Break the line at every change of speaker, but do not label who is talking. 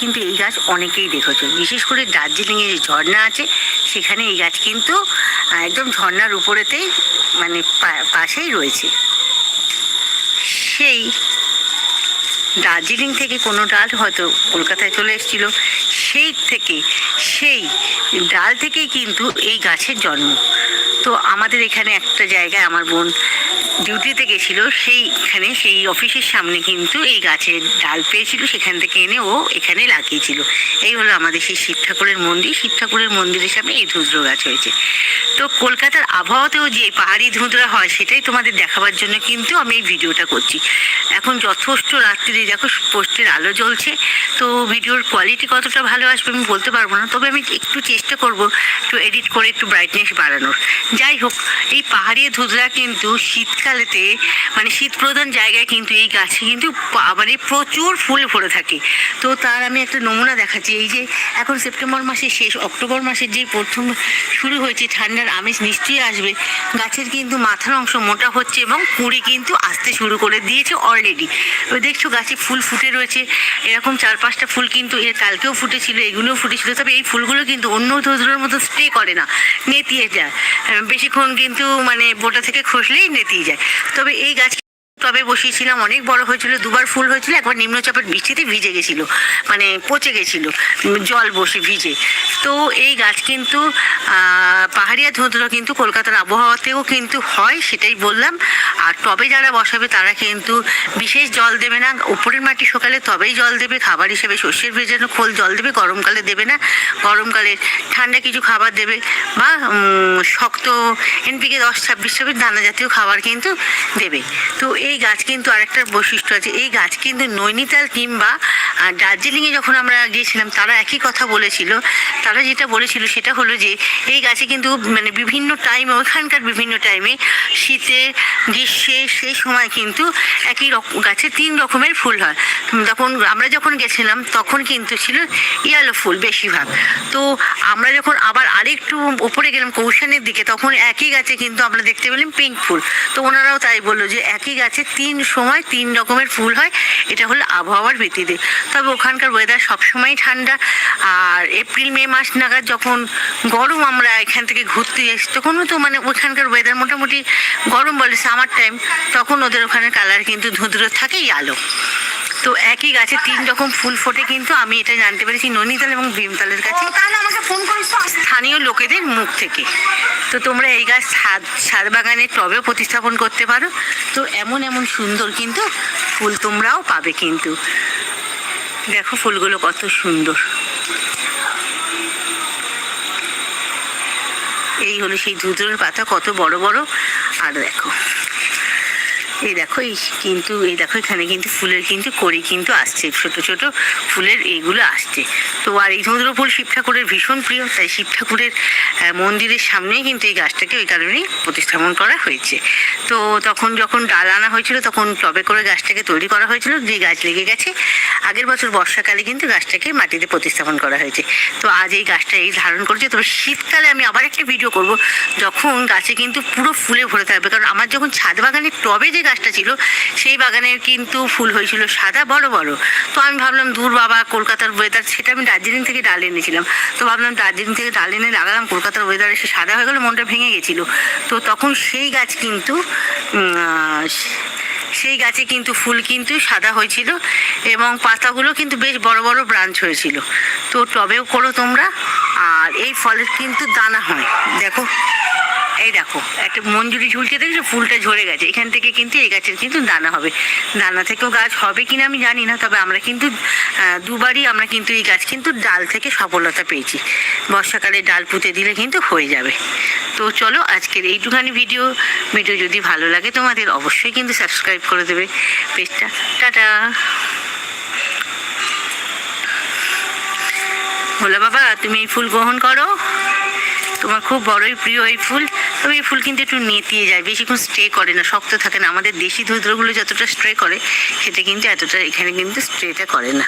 কিন্তু এই গাছ অনেকেই দেখেছ। বিশেষ করে দার্জিলিংয়ে যে ঝর্ণা আছে, সেখানে এই গাছ কিন্তু একদম ঝর্ণার উপরেতেই মানে পাশেই রয়েছে। সেই দার্জিলিং থেকে কোনো ডাল হয়তো কলকাতায় চলে এসেছিল। সেই থেকে, সেই ডাল থেকেই কিন্তু এই গাছের জন্ম। তো আমাদের এখানে একটা জায়গায় আমার বোন ডিউটিতে গেছিল, সেইখানে, সেই অফিসের সামনে কিন্তু এই গাছের ডাল পেয়েছিল। সেখান থেকে এনে ও এখানে লাগিয়েছিল। এই হলো আমাদের সেই শিব ঠাকুরের মন্দির। শিব ঠাকুরের মন্দিরের সামনে এই ধুদ্র গাছ হয়েছে। তো কলকাতার আবহাওয়াতেও যে পাহাড়ি ধুঁধরা হয়, সেটাই তোমাদের দেখাবার জন্য কিন্তু আমি এই ভিডিওটা করছি। এখন যথেষ্ট রাত্রিরে দেখো পোস্টের আলো জ্বলছে, তো ভিডিওর কোয়ালিটি কতটা ভালো আসবে আমি বলতে পারব না, তবে আমি একটু চেষ্টা করব একটু এডিট করে একটু ব্রাইটনেস বাড়ানোর। যাই হোক, এই পাহাড়ি ধুধরা কিন্তু শীতকালেতে মানে শীত প্রধান জায়গায় কিন্তু এই গাছে কিন্তু মানে প্রচুর ফুল ভরে থাকে। তো তার আমি একটা নমুনা দেখাচ্ছি, এই যে এখন সেপ্টেম্বর মাসের শেষ, অক্টোবর মাসের যে প্রথম শুরু হয়েছে, ঠান্ডার আমেজ নিশ্চয়ই আসবে। গাছের কিন্তু মাথার অংশ মোটা হচ্ছে এবং কুঁড়ি কিন্তু আসতে শুরু করে দিয়েছে অলরেডি দেখছ গাছে ফুল ফুটে রয়েছে। এরকম চার পাঁচটা ফুল কিন্তু এর কালকেও ফুটেছিল, এগুলোও ফুটেছিল। তবে এই ফুলগুলো কিন্তু অন্য ধরনের মতো স্প্রে করে না, নেতিয়ে যায়। বেশিক্ষণ কিন্তু মানে বোটা থেকে খসলেই নেতিয়ে যায়। তবে এই গাছ টবে বসিয়েছিলাম, অনেক বড় হয়েছিল, দুবার ফুল হয়েছিল, একবার নিম্নচাপের বৃষ্টিতে ভিজে গেছিল মানে পচে গেছিল, জল বসে ভিজে। তো এই গাছ কিন্তু পাহাড়িয়া ধুঁধুলো কিন্তু কলকাতার আবহাওয়াতেও কিন্তু হয়, সেটাই বললাম। আর টবে যারা বসাবে, তারা কিন্তু বিশেষ জল দেবে না। উপরের মাটি সকালে তবেই জল দেবে, খাবার হিসেবে শস্যের ভেজানো খোল জল দেবে, গরমকালে দেবে না। গরমকালে ঠান্ডা কিছু খাবার দেবে, বা শক্ত এনপিকে দশ ছাব্বিশ ছাব্বিশ দানা জাতীয় খাবার কিন্তু দেবে। তো এই গাছ কিন্তু আরেকটা বৈশিষ্ট্য আছে। এই গাছ কিন্তু নৈনিতাল কিংবা আহ, দার্জিলিংয়ে যখন আমরা গিয়েছিলাম তারা একই কথা বলেছিল। তারা যেটা বলেছিল সেটা হলো যে এই গাছে কিন্তু মানে বিভিন্ন টাইমে ওইখানকার বিভিন্ন টাইমে শীতে গ্রীষ্মে সেই সময় কিন্তু একই রকম গাছে তিন রকমের ফুল হয়। তখন আমরা যখন গেছিলাম তখন কিন্তু ছিল ইয়ালো ফুল বেশিরভাগ। তো আমরা যখন আবার আরেকটু উপরে গেলাম কৌশানের দিকে তখন একই গাছে কিন্তু আমরা দেখতে পেলাম পিঙ্ক ফুল। তো ওনারাও তাই বলল যে একই গাছে তিন সময় তিন রকমের ফুল হয় এটা হলো আবহাওয়ার ভিত্তিতে। তবে ওখানকার ওয়েদার সবসময় ঠান্ডা। আর এপ্রিল মে মাস নাগাদ যখন গরম আমরা এখান থেকে ঘুরতে এসি তখনও তো মানে ওখানকার ওয়েদার মোটামুটি গরম বলে সামার টাইম তখন ওদের ওখানে কালার কিন্তু ধুঁধুরো থাকেই আলো তো একই গাছে তিন রকম ফুল ফোটে কিন্তু আমি এটা জানতে পেরেছি নৈনিতাল এবং ভীমতালের কাছে। স্থানীয় লোকেদের মুখ থেকে। তো তোমরা এই গাছ ছাদ ছাদ বাগানে টবে প্রতিস্থাপন করতে পারো। তো এমন এমন সুন্দর কিন্তু ফুল তোমরাও পাবে কিন্তু। দেখো ফুলগুলো কত সুন্দর। এই হলো সেই ধুতুরের পাতা কত বড় বড়। আর দেখো। এই দেখো এই কিন্তু, এই দেখো এখানে কিন্তু ফুলের কিন্তু কড়ি কিন্তু আসছে, ছোট ছোট ফুলের এইগুলো আসছে। তো আর এই ধুন্দ্র ফুল শিব ঠাকুরের ভীষণ প্রিয়, তাই শিব ঠাকুরের মন্দিরের সামনেই কিন্তু এই গাছটাকে ওই কারণেই প্রতিস্থাপন করা হয়েছে। তো তখন যখন ডাল আনা হয়েছিল, তখন টবে করে গাছটাকে তৈরি করা হয়েছিল, যে গাছ লেগে গেছে, আগের বছর বর্ষাকালে কিন্তু গাছটাকে মাটিতে প্রতিস্থাপন করা হয়েছে। তো আজ এই গাছটা এই ধারণ করছে, তবে শীতকালে আমি আবার একটা ভিডিও করব, যখন গাছে কিন্তু পুরো ফুলে ভরে থাকবে, কারণ আমার যখন ছাদ বাগানের টবে যে গাছটা ছিল, সেই বাগানের কিন্তু ফুল হয়েছিল সাদা, বড় বড়। তো আমি ভাবলাম দূর বাবা, কলকাতার ওয়েদার সেটা আমি দার্জিলিং থেকে ডাল এনেছিলাম। তো ভাবলাম, দার্জিলিং থেকে ডাল এনে লাগালাম, কলকাতার ওয়েদার এসে সাদা হয়ে গেলো, মনটা ভেঙে গেছিল। তো তখন সেই গাছ কিন্তু সেই গাছে কিন্তু ফুল কিন্তু সাদা হয়েছিল এবং পাতাগুলো কিন্তু বেশ বড় বড় ব্রাঞ্চ হয়েছিল। তো টবেও করো তোমরা, আর এই ফলের কিন্তু দানা হয়। দেখো। এই দেখো, একটা মঞ্জুরি ঝুলছে দেখছ? ফুলটা ঝরে গেছে। এখান থেকে কিন্তু এই গাছের কিন্তু দানা হবে। দানা থেকেও গাছ হবে কিনা আমি জানি না, তবে আমরা কিন্তু দুবারই আমরা কিন্তু এই গাছ কিন্তু ডাল থেকে সফলতা পেয়েছি। বর্ষাকালে ডাল পুঁতে দিলে কিন্তু হয়ে যাবে। তো চলো, আজকের এইটুখানি ভিডিও ভিডিও যদি ভালো লাগে তোমাদের অবশ্যই কিন্তু সাবস্ক্রাইব করে দেবে পেজটা। টাটা। ভোলা বাবা, তুমি এই ফুল গ্রহণ করো। তোমার খুব বড়ই প্রিয় এই ফুল। তবে এই ফুল কিন্তু একটু নেতিয়ে যায়। বেশিক্ষণ স্ট্রে করে না, শক্ত থাকে না। আমাদের দেশি ধুদ্রগুলো যতটা স্ট্রে করে, সেটা কিন্তু এতটা এখানে কিন্তু স্ট্রেটা করে না।